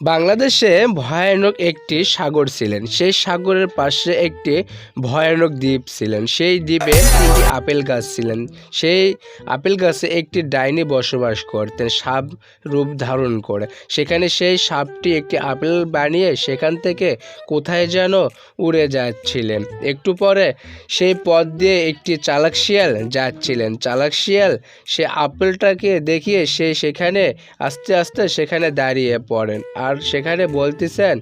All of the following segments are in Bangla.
বাংলাদেশে ভয়ানক একটি সাগর ছিলেন। সেই সাগরের পাশে একটি ভয়ানক দ্বীপ ছিলেন। সেই দ্বীপে তিনটি আপেল গাছ ছিলেন। সেই আপেল গাছে একটি ডাইনি বসবাস করতেন, সাপ রূপ ধারণ করে। সেখানে সেই সাপটি একটি আপেল বানিয়ে সেখান থেকে কোথায় যেন উড়ে যাচ্ছিলেন। একটু পরে সেই পথ দিয়ে একটি চালাক শিয়াল যাচ্ছিলেন। চালাক শিয়াল সে আপেলটাকে দেখিয়ে সে সেখানে আস্তে আস্তে সেখানে দাঁড়িয়ে পড়েন। আর সেখানে বলতেছেন,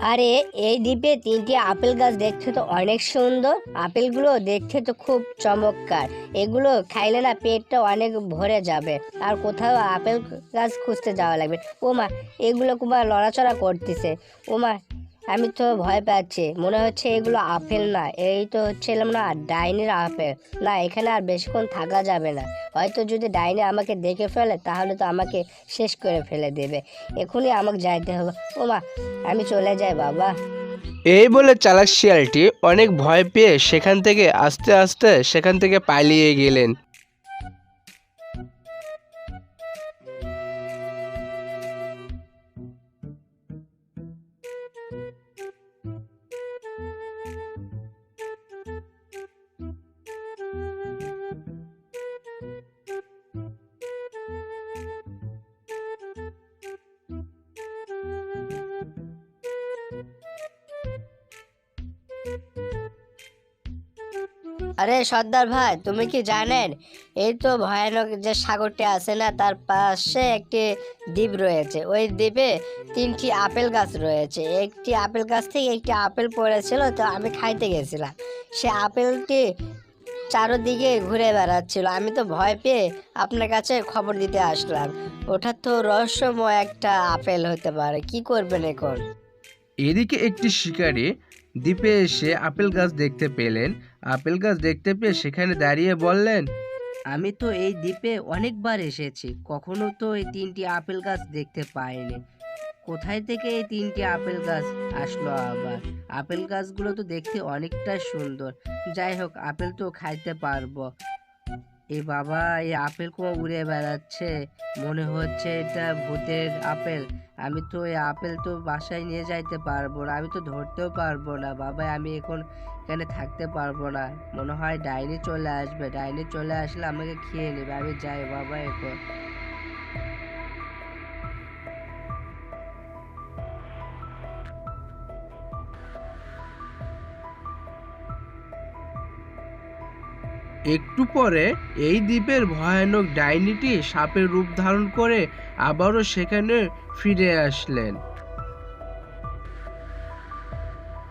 আরে, এই দ্বীপে তিনটি আপেল গাছ দেখতে তো অনেক সুন্দর। আপেলগুলো দেখতে তো খুব চমৎকার। এগুলো খাইলে না পেটটা অনেক ভরে যাবে। আর কোথাও আপেল গাছ খুঁজতে যাওয়া লাগবে। ওমা, এগুলো কুমার লড়াচড়া করতেছে। ও মা আমি তো ভয় পাচ্ছি। মনে হচ্ছে এগুলো আপেল না, এই তো হচ্ছিলাম না ডাইনির আপেল। না, এখানে আর বেশিক্ষণ থাকা যাবে না। হয়তো যদি ডাইনি আমাকে দেখে ফেলে, তাহলে তো আমাকে শেষ করে ফেলে দেবে। এখনই আমাকে যাইতে হবে। ও মা আমি চলে যাই বাবা। এই বলে চালাক শিয়ালটি অনেক ভয় পেয়ে সেখান থেকে আস্তে আস্তে সেখান থেকে পালিয়ে গেলেন। আরে সর্দার ভাই, তুমি কি জানেন? এই তো ভয়ানক যে সাগরটি আছে না, তার পাশে একটি দ্বীপ রয়েছে। ওই দ্বীপে তিনটি আপেল গাছ রয়েছে। একটি আপেল গাছ থেকে একটি আপেল পড়েছিল, তো আমি খাইতে গেছিলাম। সে আপেলটি চারোদিকে ঘুরে বেড়াচ্ছিল। আমি তো ভয় পেয়ে আপনার কাছে খবর দিতে আসলাম। ওটা তো রহস্যময় একটা আপেল হতে পারে। কি করবেন এখন? এদিকে একটি শিকারী দ্বীপে এসে আপেল গাছ দেখতে পেলেন। আপেল গাছ দেখতে পেয়ে সেখানে দাঁড়িয়ে বললেন, আমি তো এই দ্বীপে অনেকবার এসেছি, কখনো তো এই তিনটি আপেল গাছ দেখতে পাইনি। কোথায় থেকে এই তিনটি আপেল গাছ আসলো আবার? আপেল গাছগুলো তো দেখতে অনেকটা সুন্দর। যাই হোক, আপেল তো খাইতে পারব। এ বাবা, এই আপেল কো উড়ে বেড়াচ্ছে। মনে হচ্ছে এটা ভূতের আপেল। আমি তো এই আপেল তো বাসায় নিয়ে যাইতে পারব না। আমি তো ধরতেও পারব না বাবা, আমি এখন এখানে থাকতে পারব না। মনে হয় ডাইনি চলে আসবে। ডাইনি চলে আসলে আমাকে খেয়ে নেবে। আমি যাই বাবা এখন। একটু পরে এই দ্বীপের ভয়ানক ডাইনিটি সাপের রূপ ধারণ করে আবারও সেখানে ফিরে আসলেন।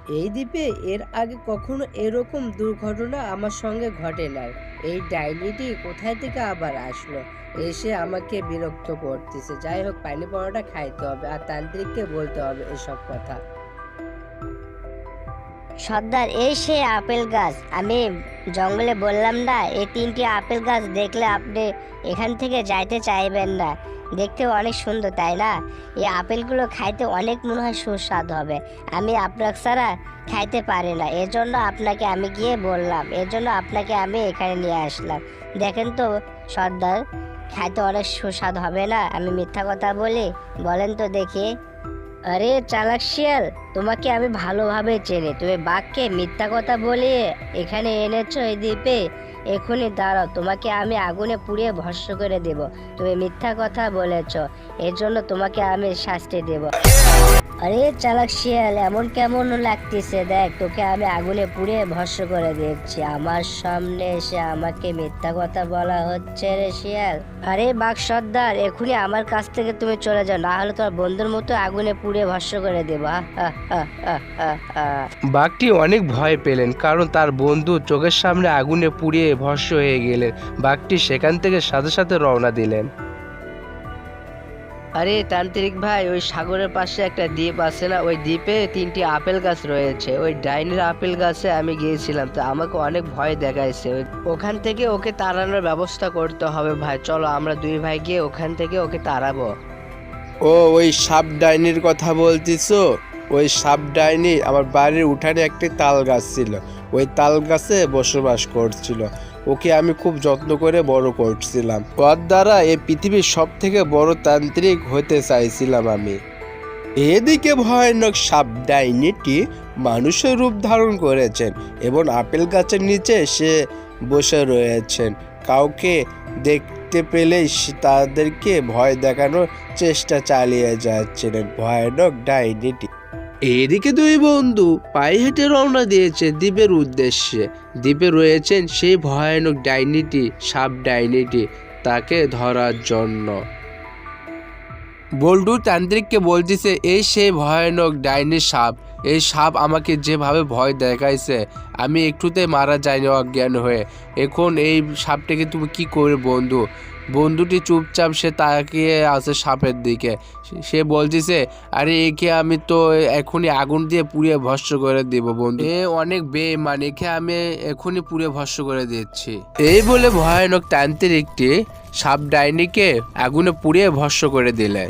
এই দ্বীপে এর আগে কখনো এরকম দুর্ঘটনা আমার সঙ্গে ঘটে নাই। এই ডাইনিটি কোথায় থেকে আবার আসলো? এসে আমাকে বিরক্ত করতেছে। যাই হোক, পানি পরোটা খাইতে হবে আর তান্ত্রিককে বলতে হবে এসব কথা। সর্দার, এই সে আপেল গাছ। আমি জঙ্গলে বললাম না, এই তিনটি আপেল গাছ দেখলে আপনি এখান থেকে যাইতে চাইবেন না। দেখতে অনেক সুন্দর, তাই না? এই আপেলগুলো খাইতে অনেক মনে হয় সুস্বাদু হবে। আমি আপনার ছাড়া খাইতে পারি না। এজন্য আপনাকে আমি গিয়ে বললাম, এজন্য আপনাকে আমি এখানে নিয়ে আসলাম। দেখেন তো, সর্দার, খাইতে অনেক সুস্বাদ হবে না? আমি মিথ্যা কথা বলি? বলেন তো দেখি। আরে চালাক শিয়াল, তোমাকে আমি ভালোভাবে চেনে। তুমি বাঘকে মিথ্যা কথা বলিয়ে এখানে এনেছো এই দ্বীপে। এখনই দাঁড়াও, তোমাকে আমি আগুনে পুড়িয়ে ভস্য করে দেব। তুমি মিথ্যা কথা বলেছ এর জন্য তোমাকে আমি শাস্তি দেব। আরে চালাক শিয়াল, এমন কেমন লাগতেছে? দেখ, তোকে আমি আগুনে পুড়ে ভস্য করে দিচ্ছি আমার সামনে এসে আমাকে মিথ্যা কথা বলা হচ্ছে রে শিয়াল। আরে বাঘ সর্দার এখনই আমার কাছ থেকে তুমি চলে যাও না হলে তোমার বন্ধুর মতো আগুনে পুড়ে ভস্য করে দেবো। বাঘটি অনেক ভয় পেলেন, কারণ তার বন্ধু চোখের সামনে আগুনে পুড়িয়ে ভস্য হয়ে গেলেন। বাঘটি সেখান থেকে সাথে সাথে রওনা দিলেন। আরে তান্ত্রিক ভাই, ওই সাগরের পাশে একটা দ্বীপ আছে না? ওই দ্বীপে তিনটি আপেল গাছ রয়েছে। ওই ডাইনির আপেল গাছে আমি গিয়েছিলাম, তো আমাকে অনেক ভয় দেখাইছে। ওখান থেকে ওকে তাড়ানোর ব্যবস্থা করতে হবে ভাই। চলো, আমরা দুই ভাই গিয়ে ওখান থেকে ওকে তাড়াবো। ও, ওই সাপ ডাইনির কথা বলতিছো? ওই সাপ ডাইনি আমার বাড়ির উঠানে একটি তাল গাছ ছিল। ওই তাল গাছে বসবাস করছিল। ওকে আমি খুব যত্ন করে বড় করছিলাম। ওর দ্বারা এ পৃথিবীর সব থেকে বড় তান্ত্রিক হতে চাইছিলাম আমি। এদিকে ভয়ানক সাপ ডাইনিটি মানুষের রূপ ধারণ করেছেন এবং আপেল গাছের নিচে সে বসে রয়েছেন। কাউকে দেখতে পেলেই তাদেরকে ভয় দেখানোর চেষ্টা চালিয়ে যাচ্ছিলেন ভয়ানক ডাইনিটি। এদিকে দুই বন্ধু পায়ে হেঁটে রওনা দিয়েছে দ্বীপের উদ্দেশ্যে। দ্বীপে রয়েছেন সেই ভয়ানক ডাইনিটি সাপ ডাইনিটি, তাকে ধরার জন্য। বল্টু তান্ত্রিককে বলতেছে, এই সেই ভয়ানক ডাইনি সাপ এই সাপ আমাকে যেভাবে ভয় দেখাইছে, আমি একটুতে মারা যাইনি অজ্ঞান হয়ে। এখন এই সাপটাকে তুমি কি করবে বন্ধু? বন্ধুটি চুপচাপ সে তাকিয়ে আছে সাপের দিকে। সে- সে বলতেছে, আরে, একে আমি তো এখনই আগুন দিয়ে পুড়িয়ে ভস্য করে দিব বন্ধু। এ অনেক বেমান একে আমি এখনই পুড়িয়ে ভস্য করে দিচ্ছি। এই বলে ভয়ানক তান্ত্রিকটি সাপ ডাইনিকে আগুনে পুড়িয়ে ভস্য করে দিলেন।